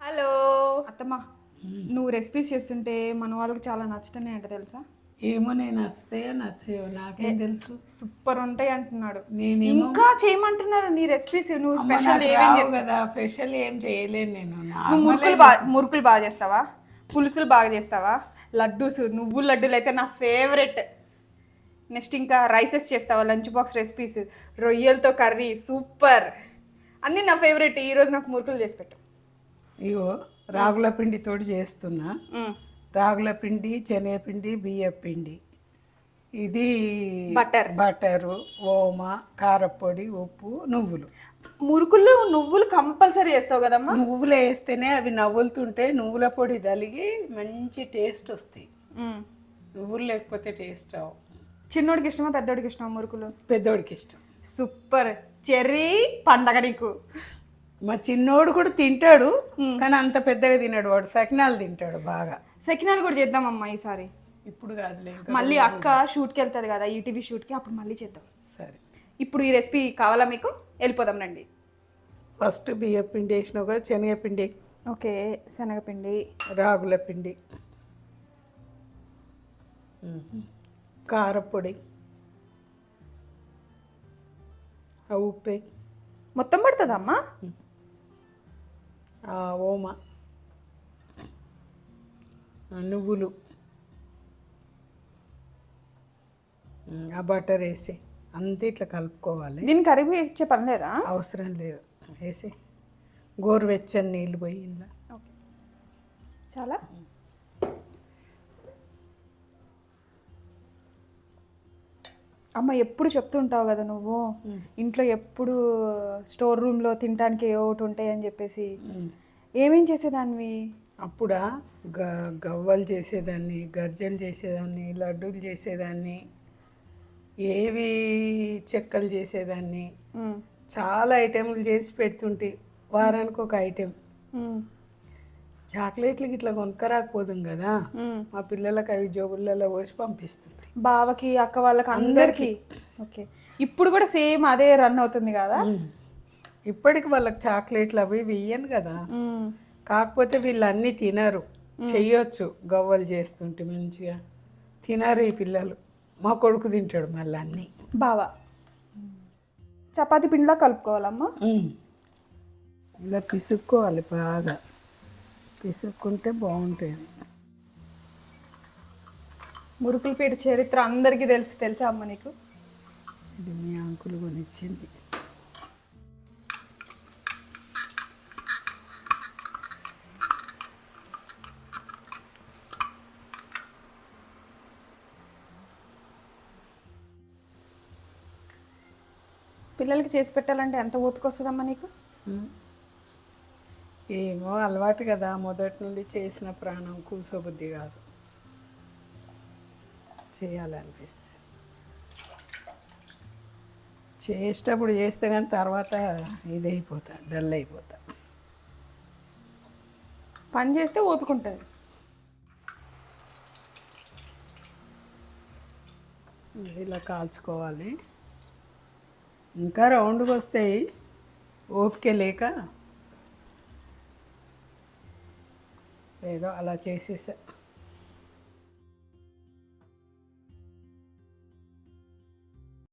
Hello. అత్తమ్మ నువ్వు recipes చేస్తుంటే మన వాళ్ళకి చాలా నచ్చుతున్నాయి అంట తెలుసా? ఏమో నేను నచ్చుతాయో నచ్చాయో నాకేం తెలుసు. సూపర్ ఉంటాయి అంటున్నాడు. నేనేమో ఇంకా చేయమంటున్నారు నీ రెసిపీస్ నువ్వు స్పెషల్ ఏమేం చేస్తావు? కదా స్పెషల్ ఏం చేయలేను నేను. నువ్వు మురుకులు బాగా మురుకులు బాగా చేస్తావా? పులుసులు బాగా చేస్తావా? లడ్డూస్ నువ్వుల లడ్డూలు అయితే నా ఫేవరెట్ నెక్స్ట్ ఇంకా రైసెస్ చేస్తావా? లంచ్ బాక్స్ రెసిపీస్ రొయ్యలతో కర్రీ సూపర్. అన్నీ నా ఫేవరెట్ ఈరోజు నాకు మురుకులు చేసి పెట్టు. ఇగో రాగుల పిండితోటి చేస్తున్నా. రాగుల పిండి శనగపిండి బియ్యం పిండి. ఇది బటర్. బటరు ఓమ కారపొడి ఉప్పు నువ్వులు. మురుకులు నువ్వులు కంపల్సరీ చేస్తావు కదమ్మా? నువ్వులు వేస్తేనే అవి నవ్వులుతుంటే నువ్వుల పొడి తలిగి మంచి టేస్ట్ వస్తాయి. నువ్వులు లేకపోతే టేస్ట్ రావు. చిన్నోడికి ఇష్టమా పెద్దోడికి ఇష్టమా మురుకులు? పెద్దోడికి ఇష్టం. సూపర్. చెర్రీ పండగ నీకు. మా చిన్నోడు కూడా తింటాడు కానీ అంత పెద్దగా తిన్నాడు వాడు. సకినాలు తింటాడు బాగా. సెకినాలు కూడా చేద్దామమ్మా ఈసారి. ఇప్పుడు కాదులే ఇంకా మళ్ళీ అక్క షూట్కి వెళ్తుంది కదా ఈటీవీ షూట్కి అప్పుడు మళ్ళీ చేద్దాం. సరే. ఇప్పుడు ఈ రెసిపీ కావాలా మీకు? వెళ్ళిపోదాం రండి. ఫస్ట్ బియ్యం పిండి వేసినావు కదా శనగపిండి ఓకే శనగపిండి. రాగుల పిండి కారపొడి ఆ ఉప్పు. మొత్తం పడుతుందమ్మా? ఓమ. నువ్వులు. ఆ బటర్ వేసి అంతే ఇట్లా కలుపుకోవాలి. దీనికి కరిగి ఇచ్చే పని లేదా? అవసరం లేదు. వేసి గోరువెచ్చని నీళ్ళు పోయి ఇందులో చాలా? అమ్మ ఎప్పుడు చెప్తుంటావు కదా నువ్వు? ఇంట్లో ఎప్పుడు స్టోర్ రూమ్లో తినడానికి ఏ ఒకటి ఉంటాయి అని చెప్పేసి. ఏమేం చేసేదానివి? అప్పుడా? గ గవ్వలు చేసేదాన్ని గర్జలు చేసేదాన్ని లడ్డూలు చేసేదాన్ని ఏవి చెక్కలు చేసేదాన్ని. చాలా ఐటెంలు చేసి పెడుతుంటే. వారానికి ఒక ఐటెం. చాక్లెట్లు ఇట్లా కొనుక్కరాకపోదుం కదా మ్. పిల్లలకి అవి జోబులలో పోసి పంపిస్తుంది బావకి అక్క వాళ్ళకి అందరికి. ఓకే. ఇప్పుడు కూడా సేమ్ అదే రన్ అవుతుంది కదా? ఇప్పటికి వాళ్ళకి చాక్లెట్లు అవి ఇవి ఇయ్యను కదా కాకపోతే వీళ్ళు అన్నీ తినరు చెయ్యొచ్చు గవ్వలు చేస్తుంటే మంచిగా. తినరు ఈ పిల్లలు. మా కొడుకు తింటాడు మళ్ళీ అన్నీ. బావా. చపాతి పిండిలా కలుపుకోవాలమ్మా. ఇలా పిసుక్కోవాలి బాగా. పిసుక్కుంటే బాగుంటుంది. మురుకుల పీట చరిత్ర అందరికీ తెలిసి తెలుసా అమ్మ నీకు? ఇది మీ అంకులు కొనిచ్చింది. పిల్లలకి చేసి పెట్టాలంటే ఎంత ఓపిక వస్తుందమ్మా నీకు. ఏమో అలవాటు కదా మొదటి నుండి చేసిన ప్రాణం కూసోబుద్ధి కాదు. చేయాలనిపిస్తే. చేసేటప్పుడు చేస్తే కానీ తర్వాత ఇది అయిపోతా డల్ అయిపోతా పని చేస్తే ఓపిక ఉంటుంది. ఇలా కాల్చుకోవాలి. ఇంకా రౌండ్కి వస్తాయి ఓపిక లేక ఏదో అలా చేసేసా.